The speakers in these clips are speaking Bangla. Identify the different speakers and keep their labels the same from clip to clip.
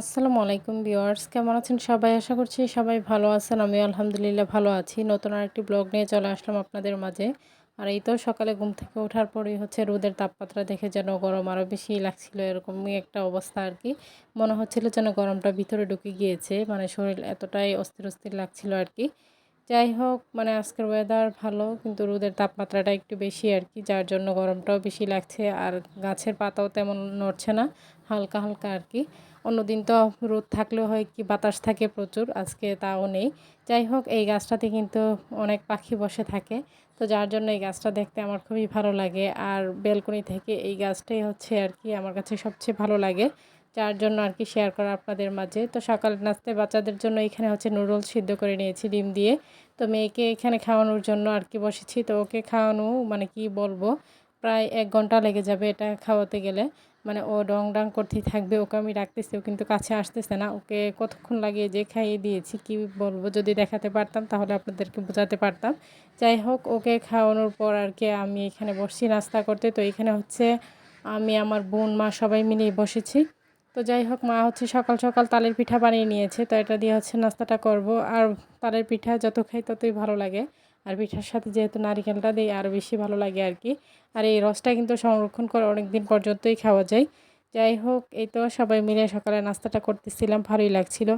Speaker 1: আসসালামু আলাইকুম ভিউয়ার্স, কেমন আছেন সবাই? আশা করছি সবাই ভালো আছেন। আমি আলহামদুলিল্লাহ ভালো আছি। নতুন আরেকটি ব্লগ নিয়ে চলে আসলাম আপনাদের মাঝে। আর এই তো সকালে ঘুম থেকে ওঠার পরেই হচ্ছে রোদের তাপমাত্রা দেখে যেন গরম আরও বেশি লাগছিল, এরকমই একটা অবস্থা আর কি। মনে হচ্ছিল যেন গরমটা ভিতরে ঢুকে গিয়েছে মানে শরীর এতটাই অস্থির অস্থির লাগছিল আর কি। যাই হোক মানে আজকের ওয়েদার ভালো, কিন্তু রোদের তাপমাত্রাটা একটু বেশি আর কি, যার জন্য গরমটাও বেশি লাগছে আর গাছের পাতাও তেমন নড়ছে না, হালকা হালকা আর কি। অন্যদিন তো রোদ থাকলেও হয় কি, বাতাস থাকে প্রচুর, আজকে তাও নেই। যাই হোক, এই গাছটাতে কিন্তু অনেক পাখি বসে থাকে, তো যার জন্য এই গাছটা দেখতে আমার খুবই ভালো লাগে। আর বেলকনি থেকে এই গাছটাই হচ্ছে আর কি আমার কাছে সবচেয়ে ভালো লাগে। যার জন্য আর কি শেয়ার করা আপনাদের মাঝে। তো সকাল নাস্তে বাচ্চাদের জন্য এখানে হচ্ছে নুডলস সিদ্ধ করে নিয়েছি, ডিম দিয়ে। তো মেয়েকে এখানে খাওয়ানোর জন্য আর কি বসেছি। তো ওকে খাওয়ানো মানে কি বলব, প্রায় এক ঘণ্টা লেগে যাবে এটা খাওয়াতে গেলে। মানে ও ডং ডাং করতেই থাকবে, ওকে আমি রাখতেছি, ও কিন্তু কাছে আসতেছে না। ওকে কতক্ষণ লাগিয়ে যে খাইয়ে দিয়েছি কি বলব, যদি দেখাতে পারতাম তাহলে আপনাদেরকে বোঝাতে পারতাম। যাই হোক, ওকে খাওয়ানোর পর আর কি আমি এখানে বসছি নাস্তা করতে। তো এখানে হচ্ছে আমি, আমার বোন, মা সবাই মিলেই বসেছি। তো যাই হোক, মা হচ্ছে সকাল সকাল তালের পিঠা বানিয়ে নিয়েছে, তো এটা দিয়ে হচ্ছে নাস্তাটা করব। আর তালের পিঠা যত খাই ততই ভালো লাগে। আর পিঠার সাথে যেহেতু নারিকেলটা দিই আরও বেশি ভালো লাগে আর কি। আর এই রসটা কিন্তু সংরক্ষণ করে অনেক দিন পর্যন্তই খাওয়া যায়। যাই হোক, এই তো সবাই মিলে সকালে নাস্তাটা করতেছিলাম, ভালোই লাগছিল।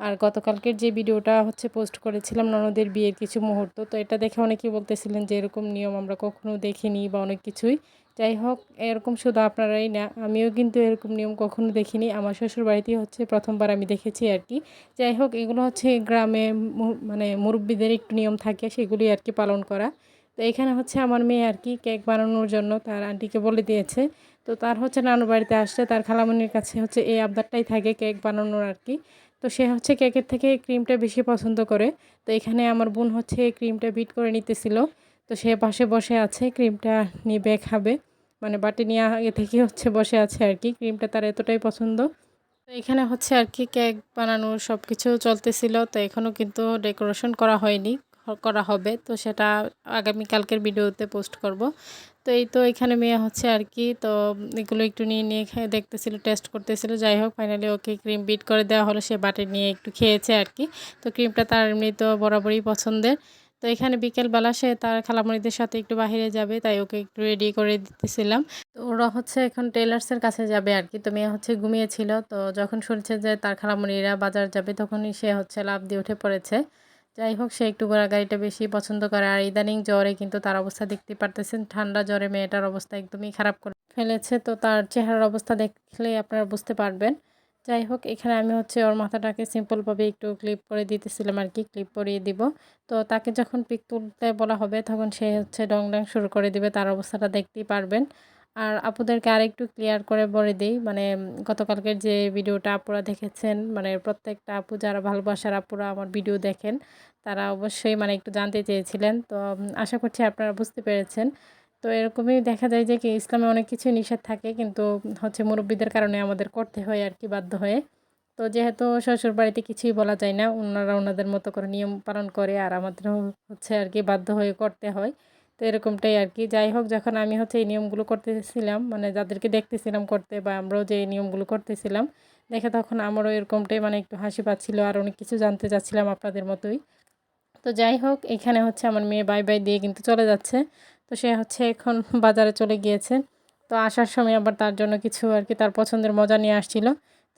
Speaker 1: আর গতকালকের যে ভিডিওটা হচ্ছে পোস্ট করেছিলাম ননদের বিয়ের কিছু মুহূর্ত, তো এটা দেখে অনেকেই বলতেছিলেন যে এরকম নিয়ম আমরা কখনো দেখিনি বা অনেক কিছুই। যাই হোক, এরকম শুধু আপনারাই না, আমিও কিন্তু এরকম নিয়ম কখনো দেখিনি। আমার শ্বশুর বাড়িতেই হচ্ছে প্রথমবার আমি দেখেছি আর কি। যাই হোক, এগুলো হচ্ছে গ্রামে মানে মুরব্বীদের একটু নিয়ম থাকে সেগুলি আর কি পালন করা। তো এখানে হচ্ছে আমার মেয়ে আর কি কেক বানানোর জন্য তার আন্টিকে বলে দিয়েছে। তো তার হচ্ছে নানু বাড়িতে আসছে, তার খালামনির কাছে হচ্ছে এই আবদারটাই থাকে কেক বানানোর আর কি। তো সে হচ্ছে কেকের থেকে ক্রিমটা বেশি পছন্দ করে। তো এখানে আমার বোন হচ্ছে ক্রিমটা বিট করে নিতেছিল। তো সে পাশে বসে আছে, ক্রিমটা নিবে, খাবে। মানে বাটি নিয়ে আগে থেকে হচ্ছে বসে আছে আর কি, ক্রিমটা তার এতটাই পছন্দ। তো এখানে হচ্ছে আর কি কেক বানানোর সব কিছু চলতেছিল, তো এখনও কিন্তু ডেকোরেশন করা হয়নি, করা হবে। তো সেটা আগামীকালকের ভিডিওতে পোস্ট করব। তো এই তো এখানে মেয়ে হচ্ছে আর কি, তো এগুলো একটু নিয়ে নিয়ে খেয়ে দেখতেছিল, টেস্ট করতেছিল। যাই হোক ফাইনালি ওকে ক্রিম বিট করে দেওয়া হলো, সে বাটে নিয়ে একটু খেয়েছে আর কি। তো ক্রিমটা তার এমনি তো বরাবরই পছন্দের। তো এখানে বিকেলবেলা সে তার খালামণিদের সাথে একটু বাহিরে যাবে, তাই ওকে একটু রেডি করে দিতেছিলাম। তো ওরা হচ্ছে এখন টেলার্সের কাছে যাবে আর কি তো মেয়ে হচ্ছে ঘুমিয়েছিল। তো যখন শুনছে যে তার খালামণিরা বাজার যাবে, তখনই সে হচ্ছে লাভ দিয়ে উঠে পড়েছে। যাই হোক, সে একটু গাড়িটা বেশি পছন্দ করে। আর ইদানিং জ্বরে কিন্তু তার অবস্থা দেখতে পারতেছেন। ঠান্ডা জ্বরে মেয়েটার অবস্থা একদমই খারাপ করে ফেলেছে। তো তার চেহারার অবস্থা দেখলে আপনারা বুঝতে পারবেন। যাই হোক এখানে আমি হচ্ছে ওর মাথাটাকে সিম্পলভাবে একটু ক্লিপ করে দিতেছিলাম আর কি ক্লিপ করিয়ে দিব। তো তাকে যখন পিক তুলতে বলা হবে, তখন সে হচ্ছে ডং ডং শুরু করে দিবে, তার অবস্থাটা দেখতেই পারবেন। আর আপুদেরকে আরেকটু ক্লিয়ার করে বলে দিই মানে গতকালকের যে ভিডিওটা আপুরা দেখেছেন মানে প্রত্যেকটা আপু যারা ভালোবাসার আপুরা আমার ভিডিও দেখেন, তারা অবশ্যই মানে একটু জানতে চেয়েছিলেন। তো আশা করছি আপনারা বুঝতে পেরেছেন। তো এরকমই দেখা যায় যে কি ইসলামে অনেক কিছু নিষেধ থাকে, কিন্তু হচ্ছে মুরব্বীদের কারণে আমাদের করতে হয় আর কি বাধ্য হয়ে। তো যেহেতু শ্বশুর বাড়িতে কিছুই বলা যায় না ওনারা ওনাদের মতো করে নিয়ম পালন করে আর আমাদের হচ্ছে আর কি বাধ্য হয়ে করতে হয়। তো এরকমটাই আর কি। যাই হোক, যখন আমি হচ্ছে এই নিয়মগুলো করতেছিলাম মানে যাদেরকে দেখতেছিলাম করতে বা আমরাও যে এই নিয়মগুলো করতেছিলাম, দেখে তখন আমারও এরকমটাই মানে একটু হাসি পাচ্ছিলো আর অনেক কিছু জানতে চাচ্ছিলাম আপনাদের মতোই। তো যাই হোক, এখানে হচ্ছে আমার মেয়ে বাই বাই দিয়ে কিন্তু চলে যাচ্ছে। তো সে হচ্ছে এখন বাজারে চলে গিয়েছে। তো আসার সময় আবার তার জন্য কিছু আর কি তার পছন্দের মজা নিয়ে আসছিল।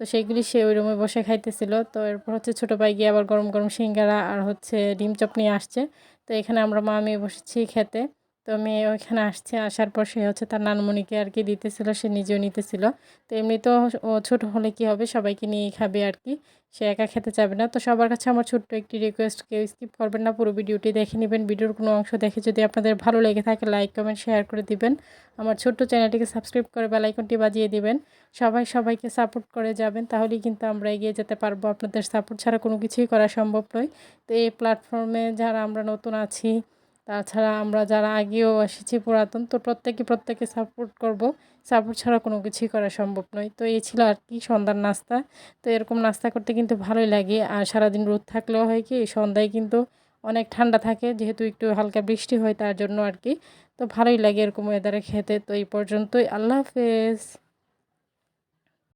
Speaker 1: তো সেইগুলি সে ওই রুমে বসে খাইতেছিল। তো এরপর হচ্ছে ছোটো ভাই গিয়ে আবার গরম গরম সিঙ্গারা আর হচ্ছে ডিম চপ নিয়ে আসছে। তো এখানে আমরা মা মেয়ে বসেছি খেতে। তো মেয়ে ওইখানে আসছে, আসার পর সে হচ্ছে তার নানমণিকে আর কি দিতেছিল, সে নিজেও নিতেছিল। তো এমনি তো ও ছোটো হলে কি হবে? সবাইকে নিয়েই খাবে আর কি। সে একা খেতে চাবে না। তো সবার কাছে আমার ছোট্ট একটি রিকোয়েস্ট কেউ স্কিপ করবেন না, পুরো ভিডিওটি দেখে নেবেন। ভিডিওর কোনো অংশ দেখে যদি আপনাদের ভালো লেগে থাকে লাইক কমেন্ট শেয়ার করে দিবেন। আমার ছোট্ট চ্যানেলটিকে সাবস্ক্রাইব করে বেলাইকনটি বাজিয়ে দিবেন। সবাই সবাইকে সাপোর্ট করে যাবেন, তাহলেই কিন্তু আমরা এগিয়ে যেতে পারব। আপনাদের সাপোর্ট ছাড়া কোনো কিছুই করা সম্ভব নয়। তো এই প্ল্যাটফর্মে যারা আমরা নতুন আছি তাছাড়া আমরা যারা আগেও এসেছি পুরাতন, তো প্রত্যেকে প্রত্যেকে সাপোর্ট করব। সাপোর্ট ছাড়া কোনো কিছুই করা সম্ভব নয়। তো এই ছিল আর কি সন্ধ্যার নাস্তা। তো এরকম নাস্তা করতে কিন্তু ভালোই লাগে। আর সারাদিন রোদ থাকলেও হয় কি, সন্ধ্যায় কিন্তু অনেক ঠান্ডা থাকে। যেহেতু একটু হালকা বৃষ্টি হয়, তার জন্য আর কি। তো ভালোই লাগে এরকম ওয়েদারে খেতে। তো এই পর্যন্তই। আল্লাহ হাফেজ।